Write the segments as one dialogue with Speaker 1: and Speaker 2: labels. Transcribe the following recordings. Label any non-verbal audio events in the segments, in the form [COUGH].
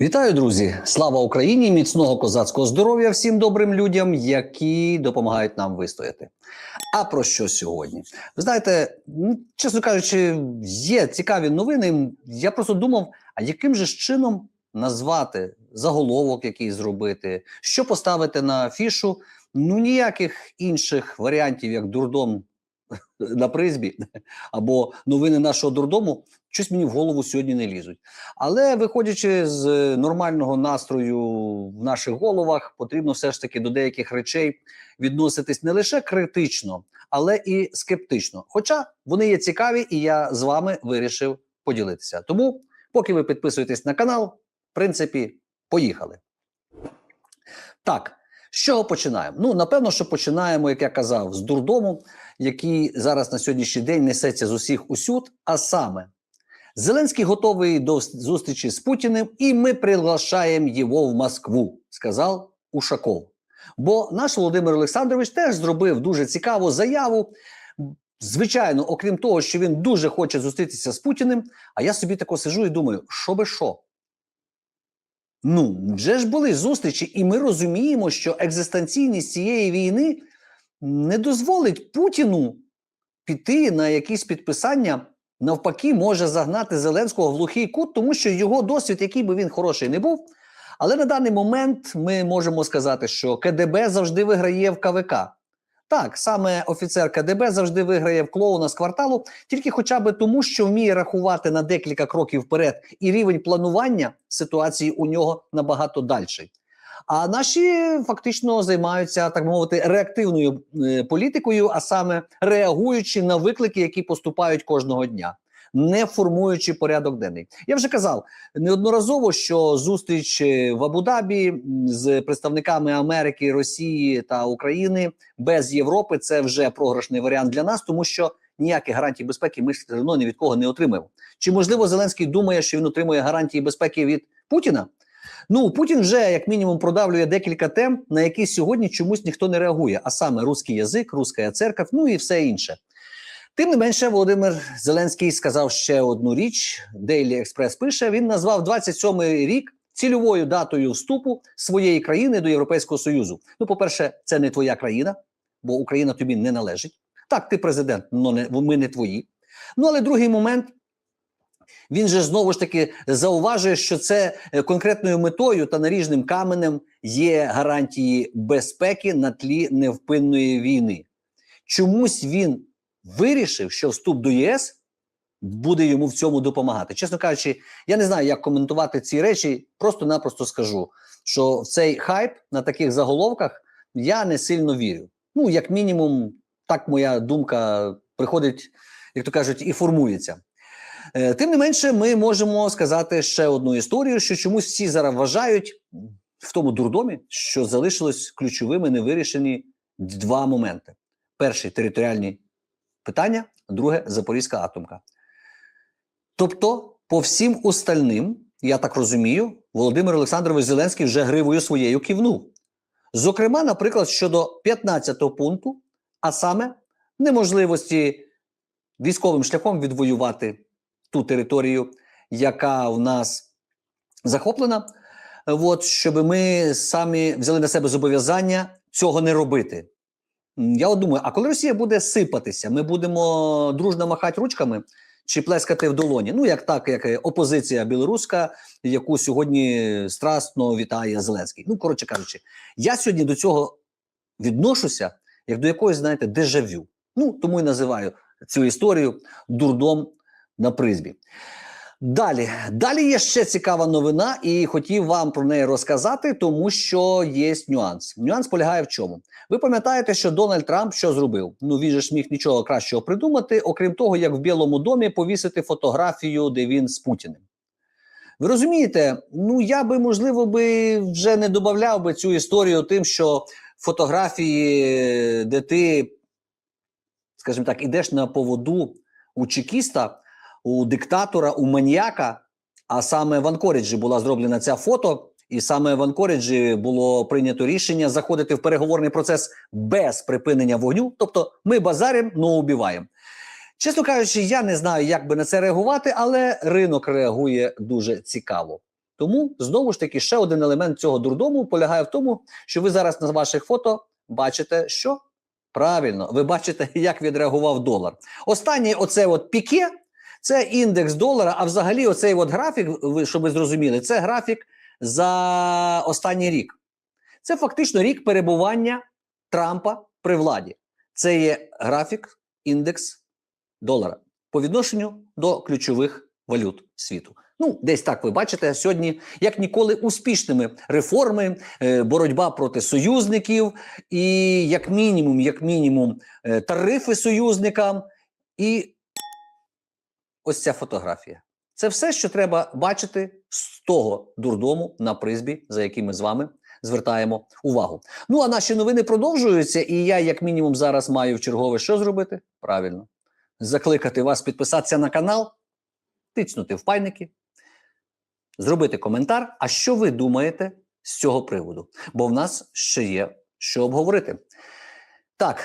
Speaker 1: Вітаю, друзі! Слава Україні! Міцного козацького здоров'я всім добрим людям, які допомагають нам вистояти. А про що сьогодні? Ви знаєте, ну, чесно кажучи, є цікаві новини. Я просто думав, а яким же чином назвати заголовок, який зробити, що поставити на афішу? Ну ніяких інших варіантів, як дурдом [LAUGHS] на призбі або новини нашого дурдому, щось мені в голову сьогодні не лізуть. Але виходячи з нормального настрою в наших головах, потрібно все ж таки до деяких речей відноситись не лише критично, але і скептично. Хоча вони є цікаві, і я з вами вирішив поділитися. Тому, поки ви підписуєтесь на канал, в принципі, поїхали. Так, з чого починаємо? Ну, напевно, що починаємо, як я казав, з дурдому, який зараз на сьогоднішній день несеться з усіх усюд, а саме. Зеленський готовий до зустрічі з Путіним, і ми приглашаємо його в Москву, сказав Ушаков. Бо наш Володимир Олександрович теж зробив дуже цікаву заяву. Звичайно, окрім того, що він дуже хоче зустрітися з Путіним, а я собі тако сижу і думаю, що би що? Ну, вже ж були зустрічі, і ми розуміємо, що екзистенційність цієї війни не дозволить Путіну піти на якісь підписання навпаки може загнати Зеленського в глухий кут, тому що його досвід, який би він хороший не був. Але на даний момент ми можемо сказати, що КДБ завжди виграє в КВК. Так, саме офіцер КДБ завжди виграє в клоуна з кварталу, тільки хоча б тому, що вміє рахувати на декілька кроків вперед, і рівень планування ситуації у нього набагато дальший. А наші фактично займаються так мовити реактивною е, політикою, а саме реагуючи на виклики, які поступають кожного дня. Не формуючи порядок денний, я вже казав неодноразово, що зустріч е, в Абу-Дабі з представниками Америки, Росії та України без Європи це вже програшний варіант для нас, тому що ніяких гарантій безпеки ми все одно ні від кого не отримаємо. Чи можливо Зеленський думає, що він отримує гарантії безпеки від Путіна? Ну Путін вже як мінімум продавлює декілька тем, на які сьогодні чомусь ніхто не реагує, а саме русський язик, руська церква, ну і все інше. Тим не менше, Володимир Зеленський сказав ще одну річ. Daily Express пише: він назвав 27-й рік цільовою датою вступу своєї країни до Європейського Союзу. Ну, по-перше, це не твоя країна, бо Україна тобі не належить. Так, ти президент, але ми не твої. Ну але другий момент. Він же знову ж таки зауважує, що це е, конкретною метою та наріжним каменем є гарантії безпеки на тлі невпинної війни. Чомусь він вирішив, що вступ до ЄС буде йому в цьому допомагати. Чесно кажучи, я не знаю, як коментувати ці речі. Просто-напросто скажу, що в цей хайп на таких заголовках я не сильно вірю. Ну, як мінімум, так моя думка приходить, як то кажуть, і формується. Е, тим не менше, ми можемо сказати ще одну історію, що чомусь всі зараз вважають в тому дурдомі, що залишилось ключовими невирішені два моменти: перший територіальні питання, друге Запорізька атомка. Тобто, по всім остальним, я так розумію, Володимир Олександрович Зеленський вже гривою своєю кивнув. Зокрема, наприклад, щодо 15-го пункту, а саме неможливості військовим шляхом відвоювати ту територію, яка в нас захоплена, от, щоб ми самі взяли на себе зобов'язання цього не робити. Я от думаю, а коли Росія буде сипатися, ми будемо дружно махати ручками чи плескати в долоні? Ну, як так, як опозиція білоруська, яку сьогодні страстно вітає Зеленський. Ну, коротше кажучи, я сьогодні до цього відношуся як до якоїсь, знаєте, дежавю. Ну, тому і називаю цю історію дурдом на призбі. Далі, далі є ще цікава новина, і хотів вам про неї розказати, тому що є нюанс. Нюанс полягає в чому? Ви пам'ятаєте, що Дональд Трамп що зробив? Ну він же ж міг нічого кращого придумати, окрім того, як в Білому домі повісити фотографію, де він з Путіним. Ви розумієте? Ну я би можливо би вже не додавав би цю історію тим, що фотографії, де ти, скажімо так, ідеш на поводу у чекіста у диктатора, у маніяка. А саме в Анкоріджі була зроблена ця фото, і саме в Анкоріджі було прийнято рішення заходити в переговорний процес без припинення вогню. Тобто ми базаримо, но убиваємо. Чесно кажучи, я не знаю, як би на це реагувати, але ринок реагує дуже цікаво. Тому знову ж таки ще один елемент цього дурдому полягає в тому, що ви зараз на ваших фото бачите, що правильно, ви бачите, [LAUGHS] як відреагував долар. Останнє, оце от піке, це індекс долара. А взагалі, оцей от графік, ви щоб ви зрозуміли, це графік за останній рік. Це фактично рік перебування Трампа при владі. Це є графік, індекс долара по відношенню до ключових валют світу. Ну, десь так ви бачите сьогодні, як ніколи, успішними реформи, е, боротьба проти союзників, і як мінімум, як мінімум, е, тарифи союзникам, і ось ця фотографія. Це все, що треба бачити з того дурдому на призбі, за яким ми з вами звертаємо увагу. Ну а наші новини продовжуються, і я, як мінімум, зараз маю в чергове що зробити? Правильно, закликати вас підписатися на канал, тицнути впайники, зробити коментар. А що ви думаєте з цього приводу? Бо в нас ще є що обговорити. Так,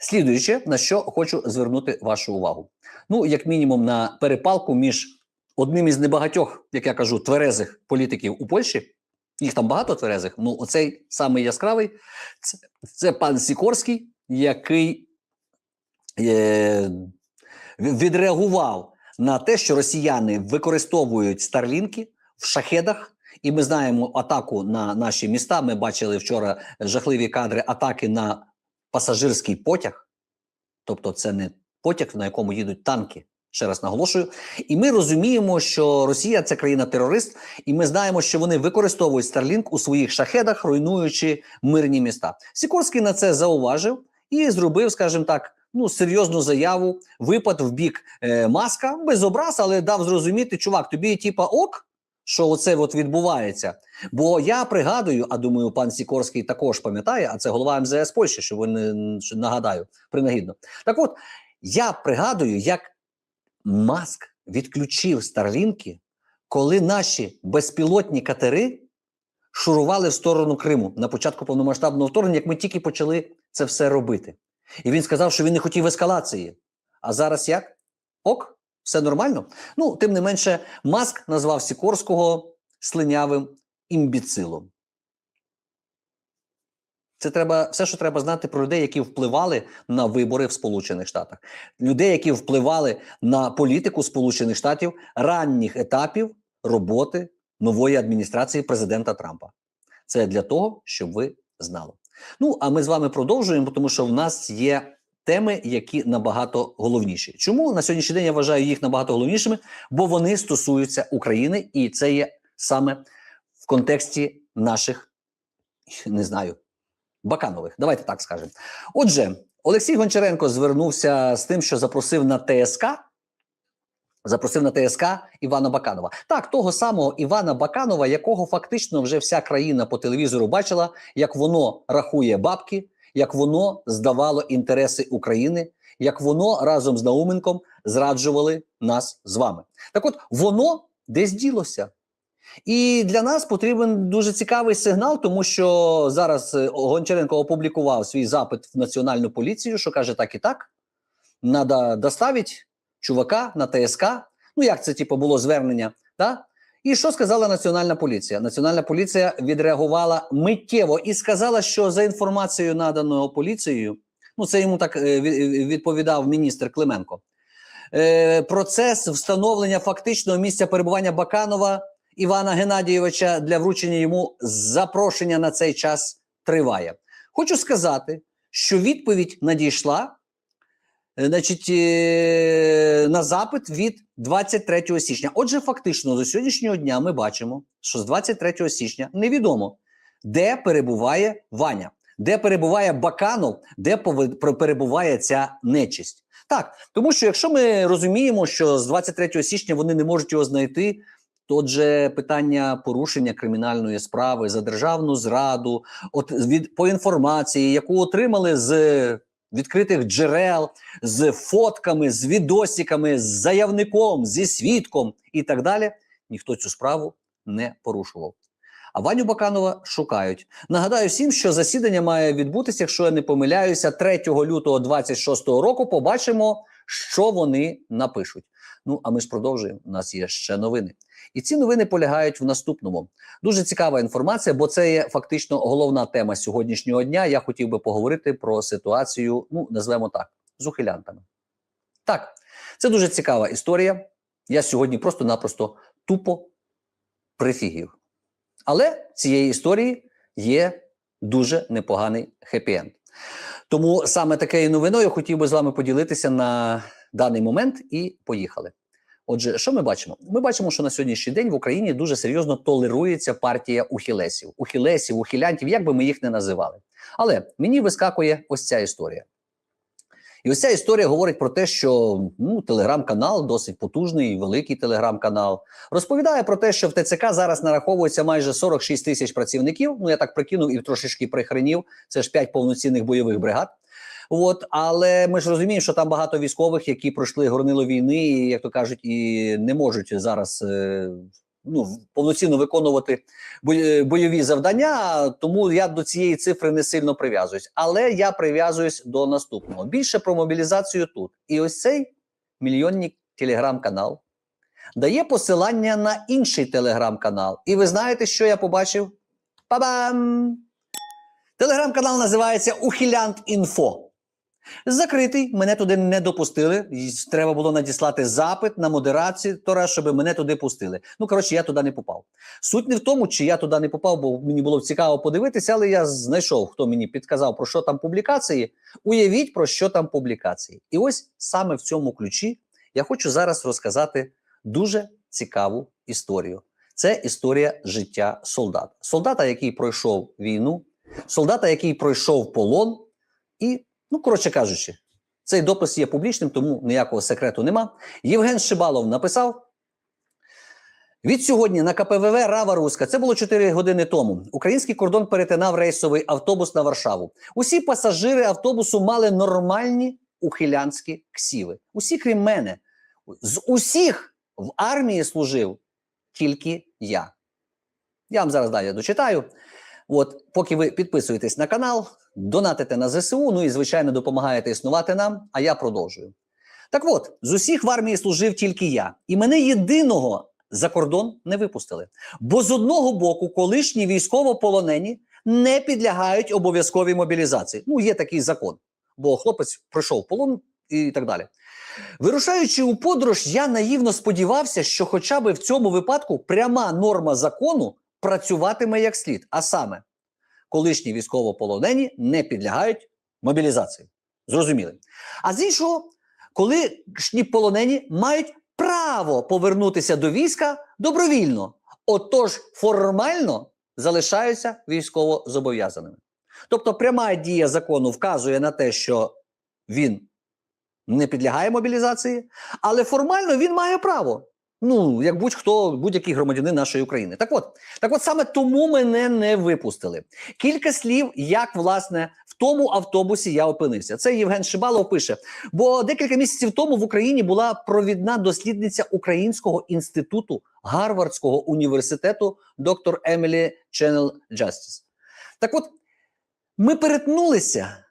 Speaker 1: слідуюче, на що хочу звернути вашу увагу. Ну, як мінімум, на перепалку між одним із небагатьох, як я кажу, тверезих політиків у Польщі. Їх там багато тверезих. Ну, оцей самий яскравий це, це пан Сікорський, який е, відреагував на те, що росіяни використовують старлінки в шахедах. І ми знаємо атаку на наші міста. Ми бачили вчора жахливі кадри атаки на пасажирський потяг. Тобто, це не потяг, на якому їдуть танки. Ще раз наголошую, і ми розуміємо, що Росія це країна-терорист, і ми знаємо, що вони використовують Starlink у своїх шахедах, руйнуючи мирні міста. Сікорський на це зауважив і зробив, скажімо так, ну серйозну заяву, випад в бік е, маска без образ, але дав зрозуміти, чувак, тобі типа ок, що оце от відбувається. Бо я пригадую, а думаю, пан Сікорський також пам'ятає, а це голова МЗС Польщі, що ви не нагадаю, принагідно. Так от я пригадую, як. Маск відключив старлінки, коли наші безпілотні катери шурували в сторону Криму на початку повномасштабного вторгнення, як ми тільки почали це все робити. І він сказав, що він не хотів ескалації. А зараз як? Ок, все нормально. Ну, тим не менше, Маск назвав Сікорського слинявим імбіцилом. Це треба все, що треба знати про людей, які впливали на вибори в Сполучених Штатах, людей, які впливали на політику Сполучених Штатів ранніх етапів роботи нової адміністрації президента Трампа. Це для того, щоб ви знали. Ну а ми з вами продовжуємо, тому що в нас є теми, які набагато головніші. Чому на сьогоднішній день я вважаю їх набагато головнішими? Бо вони стосуються України, і це є саме в контексті наших не знаю. Баканових, давайте так скажемо. Отже, Олексій Гончаренко звернувся з тим, що запросив на ТСК. Запросив на ТСК Івана Баканова. Так, того самого Івана Баканова, якого фактично вже вся країна по телевізору бачила, як воно рахує бабки, як воно здавало інтереси України, як воно разом з Науменком зраджували нас з вами. Так, от воно десь ділося. І для нас потрібен дуже цікавий сигнал, тому що зараз е, Гончаренко опублікував свій запит в національну поліцію, що каже так і так. Надо доставити чувака на ТСК. Ну, як це типу, було звернення? Да? І що сказала Національна поліція? Національна поліція відреагувала миттєво і сказала, що за інформацією, наданою поліцією, ну це йому так е, відповідав міністр Клименко. Е, процес встановлення фактичного місця перебування Баканова Івана Геннадійовича для вручення йому запрошення на цей час триває. Хочу сказати, що відповідь надійшла значить, е, на запит від 23 січня. Отже, фактично, до сьогоднішнього дня ми бачимо, що з 23 січня невідомо, де перебуває Ваня, де перебуває Баканов, де перебуває ця нечисть. Так, тому що якщо ми розуміємо, що з 23 січня вони не можуть його знайти. Отже, питання порушення кримінальної справи за державну зраду, от від по інформації, яку отримали з відкритих джерел, з фотками, з відосиками, з заявником, зі свідком і так далі, ніхто цю справу не порушував. А Ваню Баканова шукають. Нагадаю всім, що засідання має відбутися, якщо я не помиляюся, 3 лютого 26 року. Побачимо, що вони напишуть. Ну а ми ж продовжуємо. У нас є ще новини. І ці новини полягають в наступному. Дуже цікава інформація, бо це є фактично головна тема сьогоднішнього дня. Я хотів би поговорити про ситуацію, ну назвемо так, з ухилянтами. Так, це дуже цікава історія. Я сьогодні просто-напросто тупо прифігів. Але цієї історії є дуже непоганий хеппі-енд. Тому саме такою новиною хотів би з вами поділитися на даний момент і поїхали. Отже, що ми бачимо? Ми бачимо, що на сьогоднішній день в Україні дуже серйозно толерується партія ухілесів, ухілесів, ухилянтів, як би ми їх не називали. Але мені вискакує ось ця історія. І ось ця історія говорить про те, що ну, телеграм-канал, досить потужний, великий телеграм-канал, розповідає про те, що в ТЦК зараз нараховується майже 46 тисяч працівників. Ну я так прикинув і трошечки прихренів. Це ж 5 повноцінних бойових бригад. От, але ми ж розуміємо, що там багато військових, які пройшли горнило війни, і, як то кажуть, і не можуть зараз е, ну, повноцінно виконувати бойові завдання. Тому я до цієї цифри не сильно прив'язуюсь. Але я прив'язуюсь до наступного. Більше про мобілізацію тут. І ось цей мільйонний телеграм-канал дає посилання на інший телеграм-канал. І ви знаєте, що я побачив? Па-бам! Телеграм-канал називається Ухилянт Інфо. Закритий, мене туди не допустили. Треба було надіслати запит на модерацію, щоб мене туди пустили. Ну, коротше, я туди не попав. Суть не в тому, чи я туди не попав, бо мені було цікаво подивитися, але я знайшов, хто мені підказав, про що там публікації. Уявіть, про що там публікації. І ось саме в цьому ключі я хочу зараз розказати дуже цікаву історію. Це історія життя солдата. Солдата, який пройшов війну, солдата, який пройшов полон, і, ну, коротше кажучи, цей допис є публічним, тому ніякого секрету нема. Євген Шибалов написав. Від сьогодні на КПВВ Рава Руська, це було 4 години тому. Український кордон перетинав рейсовий автобус на Варшаву. Усі пасажири автобусу мали нормальні ухилянські ксіви. Усі, крім мене, з усіх в армії служив тільки я. Я вам зараз далі дочитаю. От, поки ви підписуєтесь на канал, донатите на ЗСУ, ну і звичайно допомагаєте існувати нам. А я продовжую. Так от, з усіх в армії служив тільки я, і мене єдиного за кордон не випустили. Бо з одного боку, колишні військовополонені не підлягають обов'язковій мобілізації. Ну, є такий закон, бо хлопець пройшов полон і так далі. Вирушаючи у подорож, я наївно сподівався, що хоча б в цьому випадку пряма норма закону працюватиме як слід. А саме, колишні військовополонені не підлягають мобілізації. Зрозуміли. А з іншого, колишні полонені мають право повернутися до війська добровільно. Отож, формально залишаються військово зобов'язаними. Тобто, пряма дія закону вказує на те, що він не підлягає мобілізації, але формально він має право. Ну, як будь-хто, будь-який громадянин нашої України. Так от, так от саме тому мене не випустили. Кілька слів, як власне в тому автобусі я опинився. Це Євген Шибалов пише. Бо декілька місяців тому в Україні була провідна дослідниця Українського інституту Гарвардського університету доктор Емілі Ченнел Джастіс. Так от, ми перетнулися,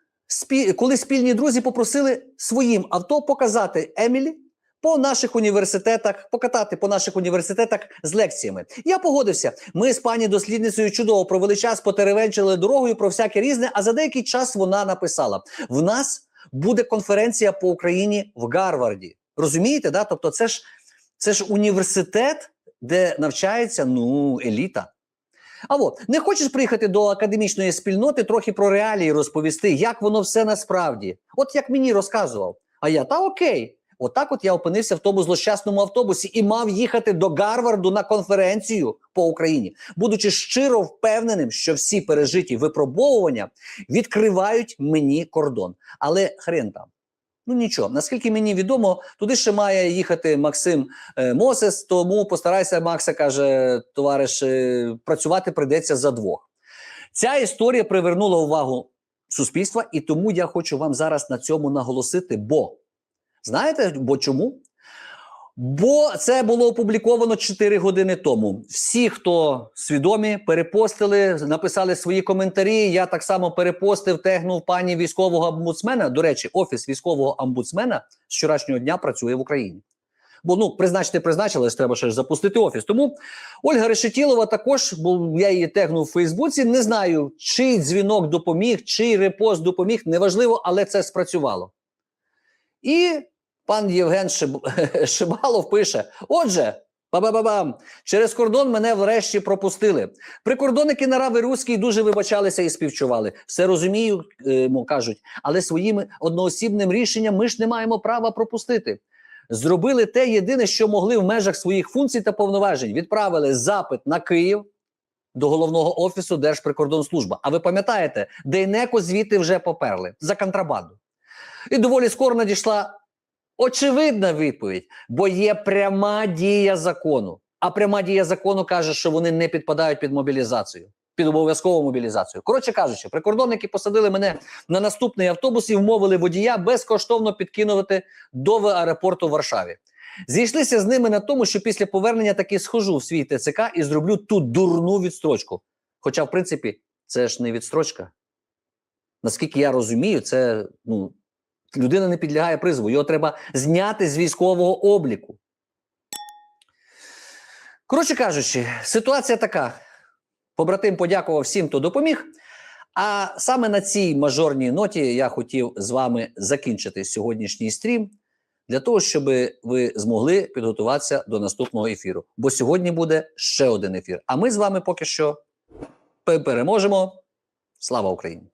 Speaker 1: коли спільні друзі попросили своїм авто показати Емілі по наших університетах, покатати по наших університетах з лекціями. Я погодився. Ми з пані дослідницею чудово провели час, потеревенчили дорогою про всяке різне. А за деякий час вона написала: в нас буде конференція по Україні в Гарварді. Розумієте, да? Тобто, це ж це ж університет, де навчається ну еліта. А от не хочеш приїхати до академічної спільноти, трохи про реалії розповісти, як воно все насправді. От як мені розказував. А я та окей. Отак, от я опинився в тому злощасному автобусі і мав їхати до Гарварду на конференцію по Україні, будучи щиро впевненим, що всі пережиті випробовування відкривають мені кордон. Але хрен там. Ну нічого, наскільки мені відомо, туди ще має їхати Максим е, Мосес. Тому постарайся, Макса каже, товариш, е, працювати прийдеться за двох. Ця історія привернула увагу суспільства, і тому я хочу вам зараз на цьому наголосити. Бо знаєте, бо чому? Бо це було опубліковано 4 години тому. Всі, хто свідомі, перепостили, написали свої коментарі. Я так само перепостив, тегнув пані військового омбудсмена. До речі, офіс військового омбудсмена з вчорашнього дня працює в Україні. Бо ну призначити призначили, треба ще ж запустити офіс. Тому Ольга Решетілова також, бо я її тегнув в Фейсбуці. Не знаю, чий дзвінок допоміг, чий репост допоміг. Неважливо, але це спрацювало. І пан Євген Шиб... [LAUGHS] Шибалов пише: Отже, ба-ба-ба-бам, через кордон мене врешті пропустили. Прикордонники на Рави Руській дуже вибачалися і співчували. Все розумію, е, кажуть, але своїм одноосібним рішенням ми ж не маємо права пропустити. Зробили те єдине, що могли в межах своїх функцій та повноважень. Відправили запит на Київ до головного офісу Держприкордонслужба. А ви пам'ятаєте, Дейнеко звідти вже поперли за контрабанду. І доволі скоро надійшла очевидна відповідь, бо є пряма дія закону. А пряма дія закону каже, що вони не підпадають під мобілізацію, під обов'язкову мобілізацію. Коротше кажучи, прикордонники посадили мене на наступний автобус і вмовили водія безкоштовно підкинувати до аеропорту в Варшаві. Зійшлися з ними на тому, що після повернення таки схожу в свій ТЦК і зроблю ту дурну відстрочку. Хоча, в принципі, це ж не відстрочка. Наскільки я розумію, це ну, людина не підлягає призову. Його треба зняти з військового обліку. Коротше кажучи, ситуація така. Побратим подякував всім, хто допоміг. А саме на цій мажорній ноті я хотів з вами закінчити сьогоднішній стрім для того, щоб ви змогли підготуватися до наступного ефіру. Бо сьогодні буде ще один ефір. А ми з вами поки що переможемо. Слава Україні!